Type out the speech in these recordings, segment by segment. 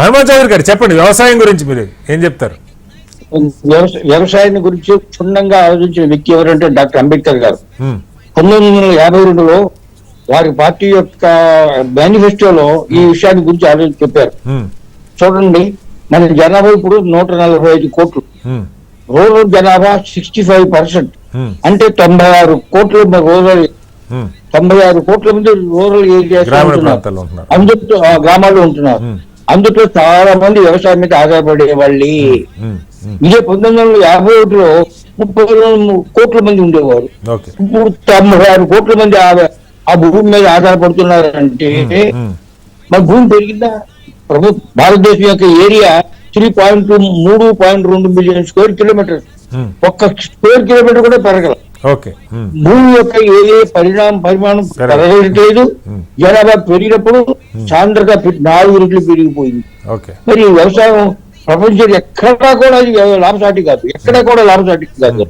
హనుమాన్ చౌదరి గారు చెప్పండి వ్యవసాయం గురించి మీరు ఏం చెప్తారు? వ్యవసాయ గురించి క్షుణ్ణంగా ఆలోచించిన వ్యక్తి ఎవరంటే డాక్టర్ అంబేద్కర్ గారు. పంతొమ్మిది వందల యాభై రెండులో వారి పార్టీ యొక్క మేనిఫెస్టోలో ఈ విషయాన్ని గురించి ఆలోచించి చెప్పారు. చూడండి మన జనాభా ఇప్పుడు నూట నలభై ఐదు కోట్లు. రూరల్ జనాభా సిక్స్టీ ఫైవ్ పర్సెంట్. అంటే తొంభై ఆరు కోట్ల రూరల్. తొంభై ఆరు కోట్ల మంది రూరల్ ఏరియాస్ ఉంటున్నారు. అందులో ఆ, గ్రామాల్లో ఉంటున్నారు. అందులో చాలా మంది వ్యవసాయం మీద ఆధారపడే వాళ్ళి. ఇదే పంతొమ్మిది వందల యాభై ఒకటిలో ముప్పై కోట్ల మంది ఉండేవారు. ఇప్పుడు తొంభై ఆరు కోట్ల మంది ఆ- భూమి మీద ఆధారపడుతున్నారంటే మన భూమి పెరిగిందా? ప్రభు భారతదేశం యొక్క ఏరియా త్రీ పాయింట్ మూడు పాయింట్ రెండు మిలియన్ స్క్వేర్ కిలోమీటర్ ఒక్క స్క్వేర్ కిలోమీటర్ కూడా పెరగల. భూమి యొక్క ఏరియా పరిణామ పరిమాణం. పెరగట్లేదు. జనాభా పెరిగినప్పుడు సాంద్రత నాలుగు రెట్లు పెరిగిపోయింది. మరి వ్యవసాయం ప్రపంచంలో ఎక్కడా కూడా లాభసాటి కాదు. ఎక్కడా కూడా లాభసాటి కాదు.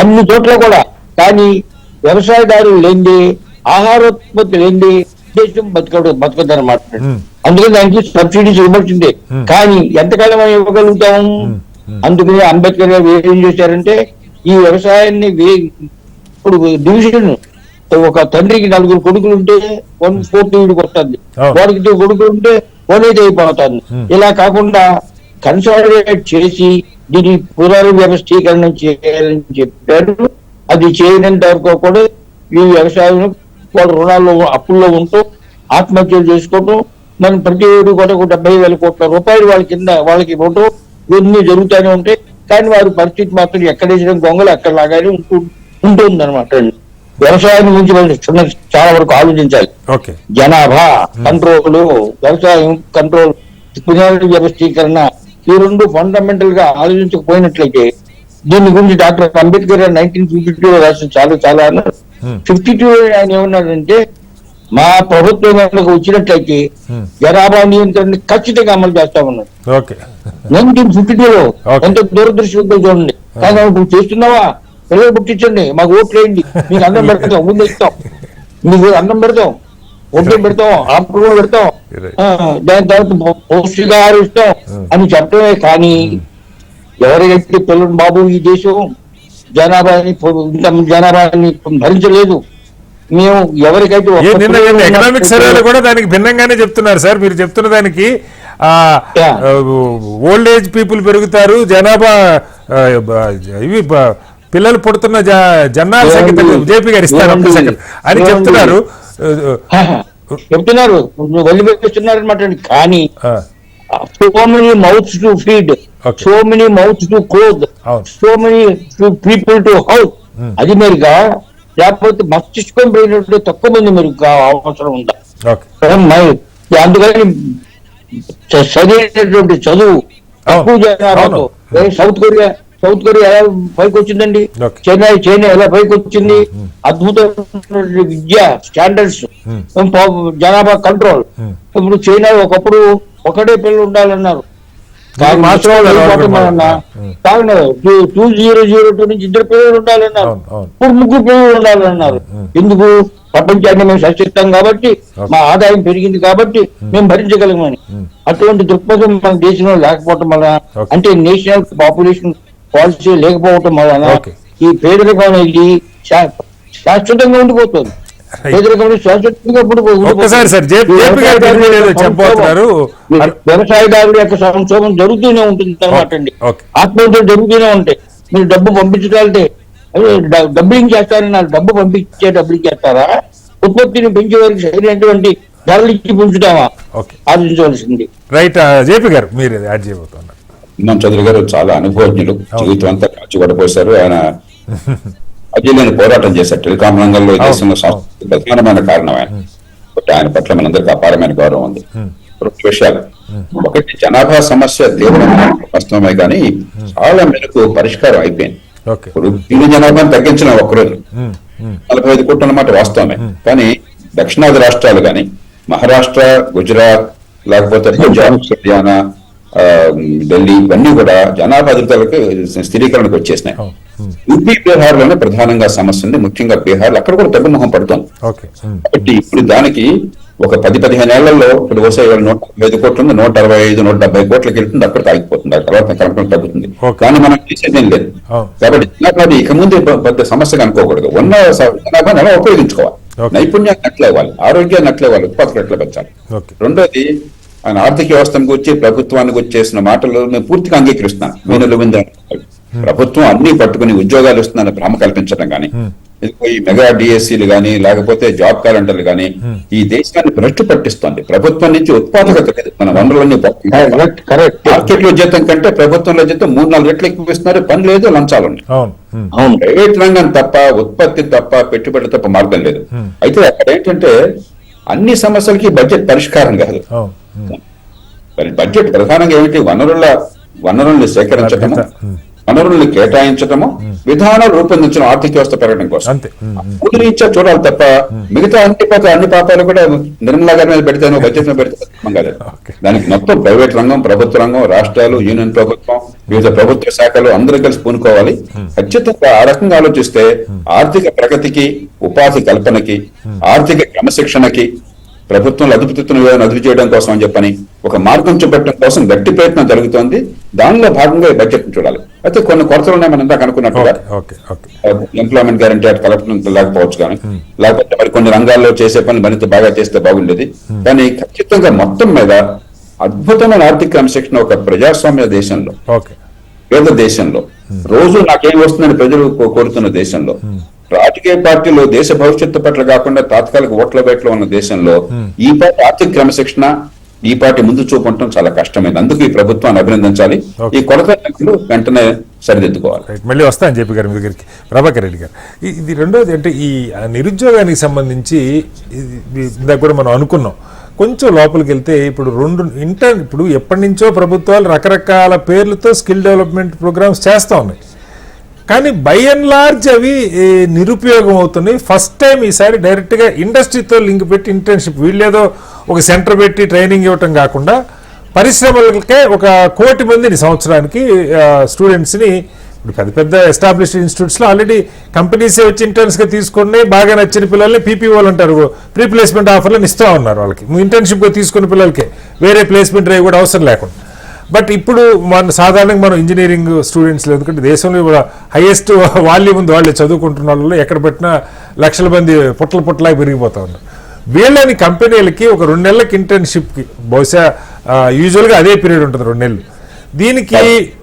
అన్ని చోట్ల కూడా. కానీ వ్యవసాయదారులు లేనిది ఆహారోత్పత్తి లేనిది దేశం బతకడు బతకదన్నమాట ఉమ్, అందుకని దానికి సబ్సిడీస్ ఇవ్వాల్సిందే. కానీ ఎంతకాలం ఇవ్వగలుగుతాం. అందుకని అంబేద్కర్ గారు ఏం చేశారంటే ఈ వ్యవసాయాన్ని వే- ఇప్పుడు డివిజన్ ఒక తండ్రికి నలుగురు కొడుకులు ఉంటే వన్ ఫోర్త్ వీడికి వస్తుంది. వాడికి ఇద్దరు కొడుకులు ఉంటే వన్ ఎయిట్ అయిపోతుంది. ఇలా కాకుండా కన్సాలిడేట్ చేసి దీని పునర్వ్యవస్థీకరణ చేయాలని చెప్పారు. అది చేయనంత వరకు కూడా ఈ వ్యవసాయం వాళ్ళ రుణాల్లో అప్పుల్లో ఉంటూ ఆత్మహత్యలు చేసుకోవటం మనం ప్రతి ఏడు కూడా ఒక డెబ్బై వేల కోట్ల రూపాయలు వాళ్ళ కింద వాళ్ళకి ఇవ్వటం ఇవన్నీ జరుగుతూనే ఉంటాయి. కానీ వారి పరిస్థితి మాత్రం ఎక్కడేసిన గొంగలు అక్కడ లాగానే ఉంటూ ఉంటుంది అనమాట వ్యవసాయం గురించి చిన్న చాలా వరకు ఆలోచించాలి. జనాభా కంట్రోల్ వ్యవసాయం కంట్రోల్ పునర్వ్యవస్థీకరణ ఈ రెండు ఫండమెంటల్గా ఆలోచించకపోయినట్లయితే దీని గురించి doctor Ambedkar nineteen fifty two రాసిన చాలా చాలా. ఫిఫ్టీ టూ ఆయన ఏమన్నాడంటే మా ప్రభుత్వం కనుక వచ్చినట్లయితే Hmm. జనాభా నియంత్రణ ఖచ్చితంగా అమలు చేస్తామన్నాడు ఓకే. నైన్టీన్ ఫిఫ్టీ టూలో. ఎంత దూరదృష్టితో చూడండి. కానీ ఇప్పుడు చేస్తున్నావా? పిల్లలు పుట్టించండి. మాకు ఓట్లు వేయండి. మీకు అన్నం పెడతాం. ముందు ఇస్తాం. మీకు అన్నం పెడతాం. ఒడ్డు పెడతాం. ఆపులు పెడతాం. దాని తర్వాత పౌష్టికాహారం ఇస్తాం Hmm. అని చెప్పడమే కానీ ఎవరికైతే పిల్లలు బాబు ఈ దేశం జనాభాని జనాభాని భరించలేదు. మేము ఎవరికైతే నిన్న ఎకనామిక్ సర్వేలో కూడా దానికి భిన్నంగానే చెప్తున్నారు సార్ మీరు చెప్తున్న దానికి. ఓల్డ్ ఏజ్ పీపుల్ పెరుగుతారు జనాభా ఇవి పిల్లలు పుడుతున్న జనాల సంఖ్య ఏమండి? జేపీ గారు ఇస్తారు అని? చెప్తున్నారు. చెప్తున్నారు వదిలిపెట్టున్నారు అనమాట కానీ so many mouths to feed. So many mouths to అవును. So many people to house Hmm. అది మెరుగా లేకపోతే మస్తిష్కం పోయినట్టు తక్కువ మంది మెరుగ్గా అవసరం ఉందా? మరి? అందుకని చదివేటటువంటి చదువు తక్కువ జనాభాతో. సౌత్ కొరియా సౌత్ కొరియా ఎలా పైకి వచ్చిందండి Okay. చైనా చైనా ఎలా పైకి వచ్చింది అద్భుతమైనటువంటి విద్య స్టాండర్డ్స్. జనాభా కంట్రోల్. ఇప్పుడు చైనా ఒకప్పుడు ఒకటే పిల్లలు ఉండాలన్నారు. టూ జీరో జీరో టూ నుంచి ఇద్దరు పిల్లలు ఉండాలన్నారు. ఇప్పుడు ముగ్గురు పిల్లలు ఉండాలన్నారు. ఎందుకు ప్రపంచాన్ని మేము సృష్టిస్తాం కాబట్టి. మా ఆదాయం పెరిగింది కాబట్టి మేము భరించగలమని. అటువంటి దృక్పథం మన దేశంలో లేకపోవటం వలన. అంటే నేషనల్ పాపులేషన్ పాలసీ లేకపోవటం వలన. ఈ పేదరికం అనేది శాశ్వతంగా ఉండిపోతుంది ఒక్కసారి సార్, జేపీ గారు యొక్క చెప్పబోతున్నారు. సంక్షోభం, వ్యవసాయదారుల యొక్క సంక్షోభం జరుగుతూనే ఉంటుంది అనమాట అండి. ఆత్మహత్యలు జరుగుతూనే ఉంటాయి. మీరు డబ్బు డ- డబ్బులింగ్ చేస్తారన్నారు డబ్బు పంపించే డబ్బులు చేస్తారా ఉత్పత్తిని పెంచే వారికి సరైనటువంటి ధరలు ఇచ్చి పెంచుతామా ఆలోచించవలసింది. రైట్ జేపీ గారు మీరు యాడ్ చేయబోతున్నారు. చౌదరి గారు చాలా అనుభవజ్ఞులు. జీవితం అంతా కాచి ఆయన అజీలేని పోరాటం చేశారు. టెలికాం రంగంలో ప్రధానమైన కారణం ఆయన ఆయన పట్ల మనందరికీ అపారమైన గౌరవం ఉంది. రెండు విషయాలు. ఒకటి జనాభా సమస్య తీవ్రమైన వాస్తవమే కానీ చాలా మేరకు పరిష్కారం అయిపోయింది. ఇప్పుడు దీని జనాభాను తగ్గించిన ఒక్కరోజు నలభై ఐదు కోట్ల అన్నమాట వాస్తవమే. కానీ దక్షిణాది రాష్ట్రాలు కానీ మహారాష్ట్ర గుజరాత్ లేకపోతే పంజాబ్ హర్యానా ఢిల్లీ ఇవన్నీ కూడా జనాభా అధికారులకు స్థిరీకరణకు వచ్చేసినాయి. యూపీ బీహార్లోనే ప్రధానంగా సమస్య ఉంది. ముఖ్యంగా బీహార్ అక్కడ కూడా తగ్గుముఖం పడుతోంది. కాబట్టి ఇప్పుడు దానికి ఒక పది పదిహేను ఏళ్ళలో ఇప్పుడు వస్తే నూట ఐదు కోట్లు ఉంది నూట అరవై ఐదు నూట డెబ్బై కోట్లకి వెళ్తుంది అక్కడ ఆగిపోతుంది ఆ తర్వాత క్రమం తగ్గుతుంది. కానీ మనం చేసేదేం లేదు. కాబట్టి జనాభాని ఇక ముందు పెద్ద సమస్యగా అనుకోకూడదు. ఉన్న ఎలా ఉపయోగించుకోవాలి. నైపుణ్యాన్ని అట్లేవాలి ఆరోగ్యాన్ని అట్లేవాలి ఉత్పాదకత ఎట్లా పెంచాలి. ఓకే. రెండోది ఆయన ఆర్థిక వ్యవస్థను గురించి ప్రభుత్వాన్ని గురించి చేసిన మాటలు నేను పూర్తిగా అంగీకరిస్తున్నాను వింద ప్రభుత్వం అన్ని పట్టుకుని ఉద్యోగాలు ఇస్తుందని భ్రమ కల్పించడం కానీ ఈ మెగా డిఎస్సీలు కానీ లేకపోతే జాబ్ క్యాలెండర్లు కానీ ఈ దేశాన్ని భ్రష్టు పట్టిస్తుంది. ప్రభుత్వం నుంచి ఉత్పాదకత లేదు. మన వనరులన్నీ కరెక్ట్ మార్కెట్లో జీతం కంటే ప్రభుత్వంలో జీతం మూడు నాలుగు రెట్లు ఎక్కువ ఇస్తున్నారు. పని లేదు లంచాలు ఉన్నాయి. అవును. ప్రైవేట్ రంగం తప్ప ఉత్పత్తి తప్ప పెట్టుబడి తప్ప మార్గం లేదు. అయితే అక్కడ ఏంటంటే అన్ని సమస్యలకి బడ్జెట్ పరిష్కారం కాదు. బడ్జెట్ ప్రధానంగా ఏమిటి? వనరుల వనరుల్ని ఉమ్. వనరుల్ని కేటాయించడము విధానాలు రూపొందించడం ఆర్థిక వ్యవస్థ పెరగడం కోసం. రీత్యా చూడాలి తప్ప మిగతా అన్ని అన్ని పాపాలు కూడా నిర్మలా గారి మీద పెడితే బడ్జెట్ మీద పెడితే కాలేదు. దానికి మొత్తం ప్రైవేట్ రంగం ప్రభుత్వ రంగం రాష్ట్రాలు యూనియన్ ప్రభుత్వం వివిధ ప్రభుత్వ శాఖలు అందరూ కలిసి పూనుకోవాలి. ఖచ్చితంగా ఆ రకంగా ఆలోచిస్తే ఆర్థిక ప్రగతికి ఉపాధి కల్పనకి ఆర్థిక క్రమశిక్షణకి ప్రభుత్వంలో విధానం అదుపు చేయడం కోసం అని చెప్పని ఒక మార్గం చూపెట్టడం కోసం గట్టి ప్రయత్నం జరుగుతోంది. దానిలో భాగంగా ఈ బడ్జెట్ చూడాలి. అయితే కొన్ని కొరతలు ఉన్నాయి మనం ఇందాక అనుకున్నట్టుగా. ఎంప్లాయ్మెంట్ గ్యారంటీ అటు కలపడం లేకపోవచ్చు కానీ. లేకపోతే మరి కొన్ని రంగాల్లో చేసే పనులు మరింత బాగా చేస్తే బాగుండేది. కానీ ఖచ్చితంగా మొత్తం మీద అద్భుతమైన ఆర్థిక క్రమశిక్షణ ఒక ప్రజాస్వామ్య దేశంలో. పేద దేశంలో. రోజు నాకేం వస్తుందని ప్రజలు కోరుతున్న దేశంలో. రాజకీయ పార్టీలు దేశ భవిష్యత్తు పట్ల కాకుండా తాత్కాలిక ఓట్ల బయటలో ఉన్న దేశంలో ఈ పార్టీ ఆర్థిక క్రమశిక్షణ ఈ పార్టీ ముందు చూపు ఉండటం చాలా కష్టమైంది. అందుకు ఈ ప్రభుత్వాన్ని అభినందించాలి. ఈ కొరతలు వెంటనే సరిదిద్దుకోవాలి. మళ్ళీ వస్తాను జేపీ గారు మీ దగ్గరికి. ప్రభాకర్ రెడ్డి గారు. ఇది రెండోది అంటే ఈ నిరుద్యోగానికి సంబంధించి ఇది ఇది ఇందాక కూడా మనం అనుకున్నాం. కొంచెం లోపలికి వెళ్తే ఇప్పుడు రెండు ఇంటర్ ఇప్పుడు ఎప్పటి నుంచో ప్రభుత్వాలు రకరకాల పేర్లతో స్కిల్ డెవలప్మెంట్ ప్రోగ్రామ్స్ చేస్తూ ఉన్నాయి. కానీ బై అండ్ లార్జ్ అవి నిరుపయోగం అవుతున్నాయి ఫస్ట్ టైం ఈసారి డైరెక్ట్గా ఇండస్ట్రీతో లింక్ పెట్టి ఇంటర్న్షిప్ వీళ్ళేదో ఒక సెంటర్ పెట్టి ట్రైనింగ్ ఇవ్వటం కాకుండా పరిశ్రమలకే ఒక కోటి మందిని సంవత్సరానికి స్టూడెంట్స్ని ఇప్పుడు పెద్ద పెద్ద ఎస్టాబ్లిష్డ్ ఇన్స్టిట్యూట్స్లో ఆల్రెడీ కంపెనీసే వచ్చి ఇంటర్న్స్గా తీసుకుని బాగా నచ్చిన పిల్లల్ని పీపీఓలు అంటారు. ప్రీ ప్లేస్మెంట్ ఆఫర్లను ఇస్తూ ఉన్నారు వాళ్ళకి. ఇంటర్న్షిప్గా తీసుకున్న పిల్లలకే వేరే ప్లేస్మెంట్ డ్రైవ్ కూడా అవసరం లేకుండా. బట్ ఇప్పుడు మన సాధారణంగా మనం ఇంజనీరింగ్ స్టూడెంట్స్ ఎందుకంటే దేశంలో హైయెస్ట్ వాల్యూమ్ ఉంది. వాళ్ళే చదువుకుంటున్న వాళ్ళు ఎక్కడ పెట్టినా లక్షల మంది పుట్ల పుట్టలా పెరిగిపోతా ఉన్నారు. వీళ్ళని కంపెనీలకి ఒక రెండు నెలలకి ఇంటర్న్షిప్కి బహుశా యూజువల్గా అదే పీరియడ్ ఉంటుంది రెండు నెలలు. దీనికి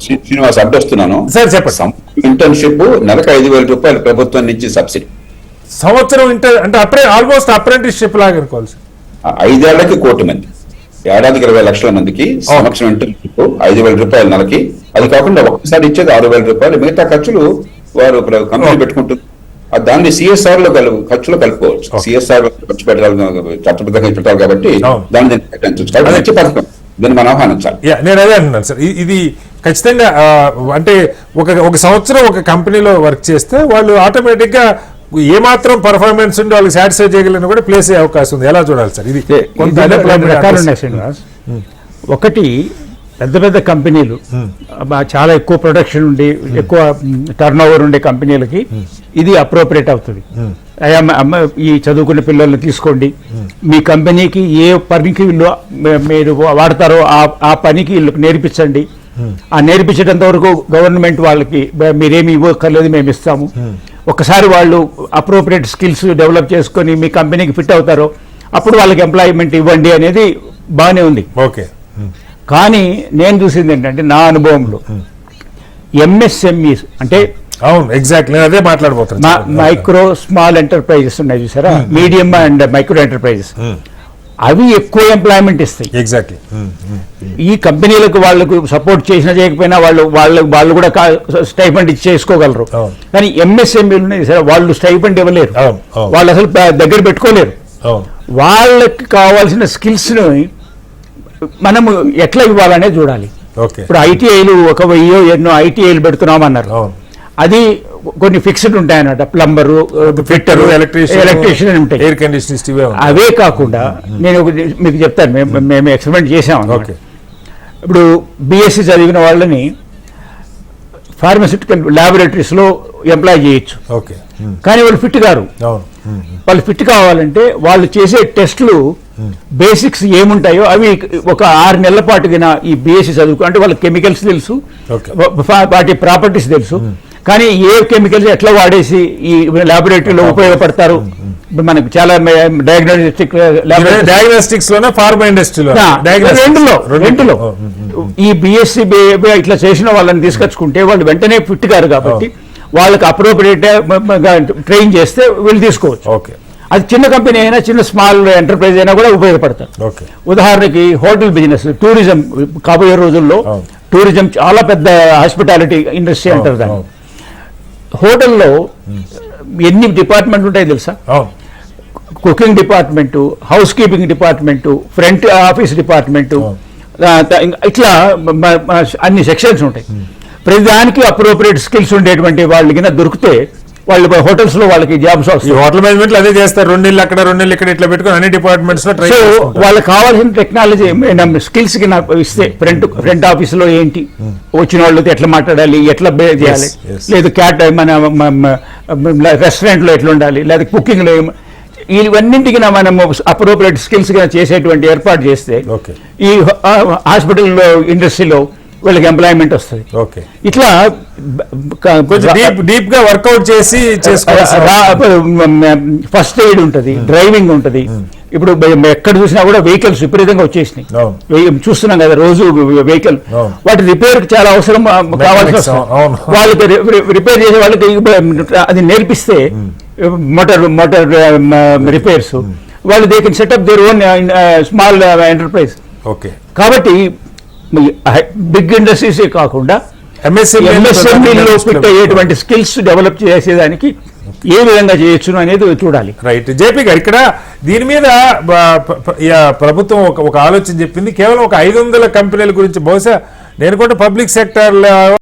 శ్రీ- శ్రీనివాస్ అడ్డొస్తున్నాను. సార్ చెప్పండి. ఇంటర్న్షిప్ నెలకు ఐదు వేల రూపాయలు ప్రభుత్వం నుంచి సబ్సిడీ. సంవత్సరం ఇంటర్ అంటే అప్పుడే ఆల్మోస్ట్ అప్రెంటిస్షిప్ లాగా అనుకోవాలి ఐదేళ్ళకి కోటి మంది. ఏడాదికి ఇరవై లక్షల మందికి సంవత్సరం ఇంటర్న్షిప్ ఐదు వేల రూపాయలు నెలకి. అది కాకుండా ఒక్కసారి ఇచ్చేది ఆరు వేల రూపాయలు. మిగతా ఖర్చులు వారు కంపెనీ పెట్టుకుంటుంది. దాన్ని సిఎస్ఆర్లో కలు ఖర్చులో కలుపుకోవచ్చు. సిఎస్ఆర్ ఖర్చు పెట్టాలి చట్టబద్ధంగా పెట్టాలి కాబట్టి. దాన్ని మంచి పథకం. దీన్ని మనం ఆహ్వానించాలి. నేను అదే అంటున్నాను సార్. ఇది ఖచ్చితంగా అంటే ఒక ఒక సంవత్సరం ఒక కంపెనీలో వర్క్ చేస్తే వాళ్ళు ఆటోమేటిక్గా ఏమాత్రం పర్ఫార్మెన్స్ ఉండి వాళ్ళకి సాటిస్ఫై చేయగలిగిన కూడా ప్లేస్ అయ్యే అవకాశం ఉంది. ఎలా చూడాలి సార్? ఇది శ్రీనివాస్. ఒకటి పెద్ద పెద్ద కంపెనీలు. చాలా ఎక్కువ ప్రొడక్షన్ ఉండి ఎక్కువ టర్న్ ఓవర్ ఉండే కంపెనీలకి ఇది అప్రోప్రియేట్ అవుతుంది. అయ్యా ఈ చదువుకున్న పిల్లల్ని తీసుకోండి. మీ కంపెనీకి ఏ పనికి వీళ్ళు మీరు వాడతారో ఆ పనికి వీళ్ళకి నేర్పించండి. ఆ నేర్పించేటంత వరకు గవర్నమెంట్ వాళ్ళకి మీరేమి ఇవ్వక్కర్లేదు మేము ఇస్తాము. ఒకసారి వాళ్ళు అప్రోప్రియేట్ స్కిల్స్ డెవలప్ చేసుకొని మీ కంపెనీకి ఫిట్ అవుతారో అప్పుడు వాళ్ళకి ఎంప్లాయ్మెంట్ ఇవ్వండి అనేది బాగానే ఉంది. ఓకే. కానీ నేను చూసింది ఏంటంటే నా అనుభవంలో ఎంఎస్ఎంఈస్ అంటే అవును ఎగ్జాక్ట్ నేను అదే మాట్లాడబోతున్నాను మైక్రో స్మాల్ ఎంటర్ప్రైజెస్ ఉన్నాయి చూసారా? మీడియం అండ్ మైక్రో ఎంటర్ప్రైజెస్ అవి ఎక్కువ ఎంప్లాయ్మెంట్ ఇస్తాయి. ఎగ్జాక్ట్లీ ఈ కంపెనీలకు వాళ్ళకు సపోర్ట్ చేసినా చేయకపోయినా వాళ్ళు వాళ్ళు వాళ్ళు కూడా స్టైఫండ్ ఇచ్చి చేసుకోగలరు. అవును. కానీ ఎంఎస్ఎంఈలు ఉన్నాయి సరే వాళ్ళు స్టైఫండ్ ఇవ్వలేరు. వాళ్ళు అసలు దగ్గర పెట్టుకోలేరు. వాళ్ళకి కావాల్సిన స్కిల్స్ని మనము ఎట్లా ఇవ్వాలనే చూడాలి. ఓకే. ఇప్పుడు ఐటీఐలు ఒక వెయ్యో ఎన్నో ఐటీఐలు పెడుతున్నామన్నారు. అది కొన్ని ఫిక్స్డ్ ఉంటాయన్నమాట ప్లంబరు ఫిట్టర్ ఎలక్ట్రీషియన్ ఎలక్ట్రీషియన్ ఉంటాయి. ఎయిర్ కండిషనిస్ట్ ఉంటాయి. అవే కాకుండా నేను ఒకటి మీకు చెప్తాను. మేము మేము ఎక్స్పెరిమెంట్ చేసాం అన్నమాట. ఓకే ఇప్పుడు బీఎస్సీ చదివిన వాళ్ళని ఫార్మసిటికల్ ల్యాబొరేటరీస్లో ఎంప్లాయ్ చేయొచ్చు. Okay um. కానీ వాళ్ళు ఫిట్ గారు అవును. ఉమ్. వాళ్ళు ఫిట్ కావాలంటే వాళ్ళు చేసే టెస్టులు బేసిక్స్ ఏముంటాయో అవి ఒక ఆరు నెలల పాటు గిన ఈ బిఎస్సి చదువుకు అంటే వాళ్ళకి కెమికల్స్ తెలుసు. వాటి ప్రాపర్టీస్ తెలుసు. కానీ ఏ కెమికల్స్ ఎట్లా వాడేసి ఈ లాబొరేటరీలో ఉపయోగపడతారు? ఇప్పుడు మనకు చాలా డయాగ్నోస్టిక్ డయాగ్నోస్టిక్స్లోనే ఫార్మా ఇండస్ట్రీలో రెండులో రెండులో. ఈ బిఎస్సి ఇట్లా చేసిన వాళ్ళని తీసుకొచ్చుకుంటే వాళ్ళు వెంటనే ఫిట్ గారు కాబట్టి వాళ్ళకి అప్రోప్రియేట్ ట్రైన్ చేస్తే వీళ్ళు తీసుకోవచ్చు. ఓకే అది చిన్న కంపెనీ అయినా చిన్న స్మాల్ ఎంటర్ప్రైజ్ అయినా కూడా ఉపయోగపడతారు. ఉదాహరణకి హోటల్ బిజినెస్ టూరిజం కాబోయే రోజుల్లో. టూరిజం చాలా పెద్ద హాస్పిటాలిటీ ఇండస్ట్రీ అంటారు దాన్ని. హోటల్లో ఎన్ని డిపార్ట్మెంట్ ఉంటాయి తెలుసా? అవును cooking department house keeping department front office department ఇంక ఇట్లా అన్ని సెక్షన్స్ ఉంటాయి. ప్రతి దానికి అప్రోప్రియేట్ స్కిల్స్ ఉండేటువంటి వాళ్ళు కింద దొరికితే వాళ్ళు హోటల్స్లో వాళ్ళకి జాబ్స్ వస్తాయి హోటల్ మేనేజ్మెంట్ అదే చేస్తారు. రెండు నెలలు అక్కడ రెండు నెలలు ఇక్కడ ఇట్లా పెట్టుకుని అన్ని డిపార్ట్మెంట్స్లో ట్రై వాళ్ళకి కావాల్సిన టెక్నాలజీ స్కిల్స్కి నాకు ఇస్తే ఫ్రంట్ ఫ్రంట్ ఆఫీస్లో ఏంటి? వచ్చిన వాళ్ళతో ఎట్లా మాట్లాడాలి? ఎట్లా బిహేవ్ చేయాలి. లేదు క్యాట్ మన రెస్టారెంట్లో ఎట్లా ఉండాలి? లేదా కుకింగ్లో ఇవన్నింటికి మనం అప్రోప్రియేట్ స్కిల్స్గా చేసేటువంటి ఏర్పాటు చేస్తే ఓకే ఈ హాస్పిటల్ ఇండస్ట్రీలో వీళ్ళకి ఎంప్లాయ్మెంట్ వస్తుంది. ఓకే. ఇట్లా కొంచెం డీప్ డీప్గా వర్కౌట్ చేసి ఫస్ట్ ఎయిడ్ ఉంటుంది డ్రైవింగ్ ఉంటుంది. ఇప్పుడు బ- ఎక్కడ చూసినా కూడా వెహికల్స్ విపరీతంగా వచ్చేసినాయి. చూస్తున్నాం కదా రోజు వెహికల్. వాటి రిపేర్ చాలా అవసరం కావాల్సి వస్తుంది. వాళ్ళకి రిపేర్ చేసే వాళ్ళకి అది నేర్పిస్తే మోటార్ మోటార్ రిపేర్స్ వాళ్ళు they can set up their own small enterprise okay. కాబట్టి బిగ్ ఇండస్ట్రీసే కాకుండా ఎంఎస్ఎం ఎంఎస్ఎంఈలో స్కిల్స్ డెవలప్ చేసేదానికి ఏ విధంగా చేయొచ్చును అనేది చూడాలి. రైట్. జేపీ గారు ఇక్కడ దీని మీద ప్రభుత్వం ఒక ఒక ఆలోచన చెప్పింది. కేవలం ఒక ఐదు వందల కంపెనీల గురించి బహుశా నేను కూడా పబ్లిక్ సెక్టర్